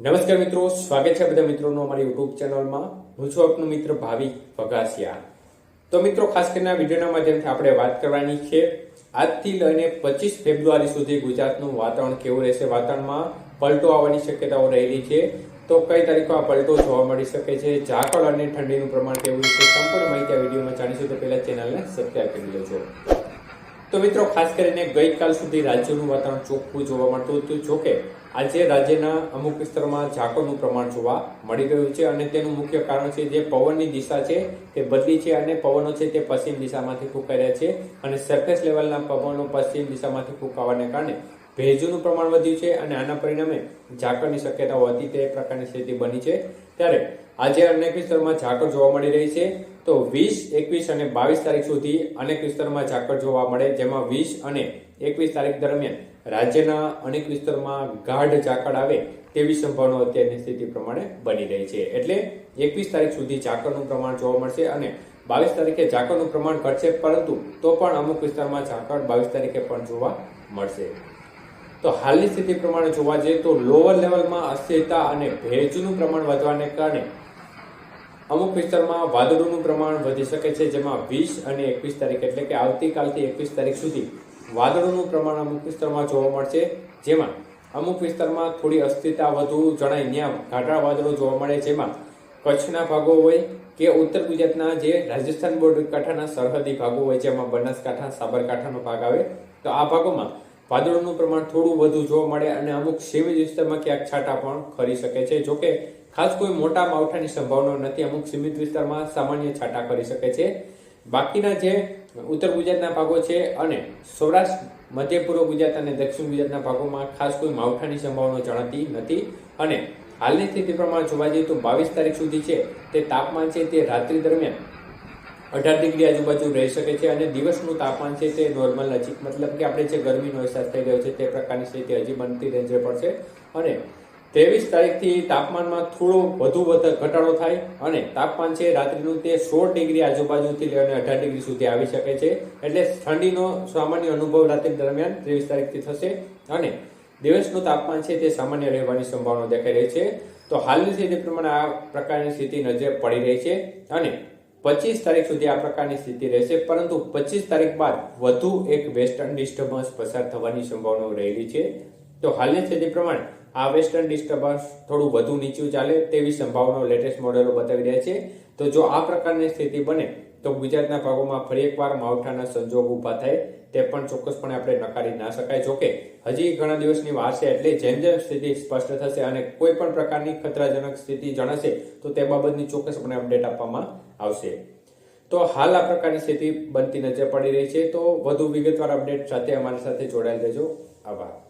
નમસ્કાર મિત્રો, સ્વાગત છે બધા મિત્રોનો અમારી યુટ્યુબ ચેનલમાં. હું છું આપનો મિત્ર ભાવિક ભગાસિયા. તો મિત્રો, ખાસ કરીને વિડીયોના માધ્યમથી આપણે વાત કરવાની છે. આજથી લઈને પચીસ ફેબ્રુઆરી સુધી ગુજરાતનું વાતાવરણ કેવું રહેશે? વાતાવરણમાં પલટો આવવાની શક્યતાઓ રહેલી છે. તો કઈ તારીખો આ પલટો જોવા મળી શકે છે? ઝાકળ અને ઠંડીનું પ્રમાણ કેવું છે સંપૂર્ણ માહિતી આ વિડીયોમાં જાણીશું. તો પહેલા ચેનલને સબસ્ક્રાઈબ કરી લેજો. તો મિત્રો, ખાસ કરીને ગઈકાલ સુધી રાજ્યનું વાતાવરણ ચોખ્ખું જોવા મળતું હતું. જોકે આજે રાજ્યના અમુક વિસ્તારોમાં ઝાકળનું પ્રમાણ જોવા મળી રહ્યું છે અને તેનું મુખ્ય કારણ છે જે પવનની દિશા છે તે બદલી છે અને પવનો છે તે પશ્ચિમ દિશામાંથી ફૂંકાઈ રહ્યા છે અને સરફેસ લેવલના પવનો પશ્ચિમ દિશામાંથી ફૂંકાવાને કારણે ભેજનું પ્રમાણ વધ્યું છે અને આના પરિણામે ઝાકળની શક્યતાઓ હતી તે પ્રકારની સ્થિતિ બની છે. ત્યારે આજે અનેક વિસ્તારોમાં ઝાકળ જોવા મળી રહી છે. તો વીસ, એકવીસ અને બાવીસ તારીખ સુધી અનેક વિસ્તારોમાં ઝાકળ જોવા મળે, જેમાં વીસ અને એકવીસ તારીખ દરમિયાન રાજ્યના અનેક વિસ્તારમાં ગાઢ ઝાકળ આવે તેવી સંભાવના અત્યારની સ્થિતિ પ્રમાણે બની રહી છે. એટલે એકવીસ તારીખ સુધી ઝાકળનું પ્રમાણ જોવા મળશે અને બાવીસ તારીખે ઝાકળનું પ્રમાણ ઘટશે, પરંતુ તો પણ અમુક વિસ્તારમાં ઝાકળ બાવીસ તારીખે પણ જોવા મળશે. તો હાલની સ્થિતિ પ્રમાણે જોવા જઈએ તો લોઅર લેવલમાં અસ્થિરતા અને ભેજનું પ્રમાણ વધવાને કારણે અમુક વિસ્તારમાં વાદળોનું પ્રમાણ વધી શકે છે, જેમાં વીસ અને એકવીસ તારીખ એટલે કે આવતીકાલથી એકવીસ તારીખ સુધી વાદળોનું પ્રમાણ અમુક વિસ્તારમાં જોવા મળશે. જેમાં અમુક વિસ્તારમાં થોડી અસ્થિરતા વધુ જણાય ત્યાં ઘાટા વાદળો જોવા મળે જેમાં કચ્છના ભાગો હોય કે ઉત્તર ગુજરાતના જે રાજસ્થાન બોર્ડર કાંઠાના સરહદી ભાગો હોય, જેમાં બનાસકાંઠા, સાબરકાંઠાનો ભાગ આવે, તો આ ભાગોમાં વાદળોનું પ્રમાણ થોડું વધુ જોવા મળે અને અમુક સીમિત વિસ્તારમાં ક્યાંક છાંટા પણ ખરી શકે છે. જોકે ખાસ કોઈ મોટા માવઠાની સંભાવના નથી. અમુક સીમિત વિસ્તારમાં સામાન્ય છાંટા કરી શકે છે. બાકીના જે ઉત્તર ગુજરાતના ભાગો છે અને સૌરાષ્ટ્ર, મધ્ય પૂર્વ ગુજરાત અને દક્ષિણ ગુજરાતના ભાગોમાં ખાસ કોઈ માવઠાની સંભાવના જણાતી નથી. અને હાલની સ્થિતિ પ્રમાણે જોવા જઈએ તો બાવીસ તારીખ સુધી છે તે તાપમાન છે તે રાત્રિ દરમિયાન અઢાર ડિગ્રી આજુબાજુ રહી શકે છે અને દિવસનું તાપમાન છે તે નોર્મલ નજીક, મતલબ કે આપણે જે ગરમીનો અહેસાસ થઈ ગયો છે તે પ્રકારની સ્થિતિ હજી બનતી રેન્જે પડશે અને ત્રેવીસ તારીખથી તાપમાનમાં થોડો વધુ ઘટાડો થાય અને તાપમાન છે રાત્રિનું તે સોળ ડિગ્રી આજુબાજુથી લઈને અઢાર ડિગ્રી સુધી આવી શકે છે. એટલે ઠંડીનો સામાન્ય અનુભવ રાત્રિ દરમિયાન ત્રેવીસ તારીખથી થશે અને દિવસનું તાપમાન છે તે સામાન્ય રહેવાની સંભાવના દેખાઈ રહી છે. તો હાલની સ્થિતિ પ્રમાણે આ પ્રકારની સ્થિતિ નજરે પડી રહી છે અને પચીસ તારીખ સુધી આ પ્રકારની સ્થિતિ રહેશે, પરંતુ પચીસ તારીખ બાદ વધુ એક વેસ્ટર્ન ડિસ્ટર્બન્સ પસાર થવાની સંભાવના રહેલી છે. તો હાલની સ્થિતિ પ્રમાણે આ વેસ્ટર્ન ડિસ્ટર્બન્સ થોડું વધુ નીચું ચાલે તેવી સંભાવનાઓ લેટેસ્ટ મોડેલો બતાવી રહ્યા છે. તો જો આ પ્રકારની સ્થિતિ બને, તો ગુજરાતના ભાગોમાં ફરી એકવાર માવઠાના સંજોગ ઊભા થાય તે પણ ચોક્કસપણે આપણે નકારી ના શકાય. જોકે, હજી ઘણા દિવસની વાર છે એટલે જેમ જેમ સ્થિતિ સ્પષ્ટ થશે અને કોઈ પણ પ્રકારની ખતરાજનક સ્થિતિ જણાશે, તો તે બાબતની ચોક્કસપણે અપડેટ આપવામાં આવશે. તો હાલ આ પ્રકારની સ્થિતિ બનતી નજર પડી રહી છે. તો વધુ વિગતવાર અપડેટ સાથે અમારી સાથે જોડાયેલ રહેજો. આભાર.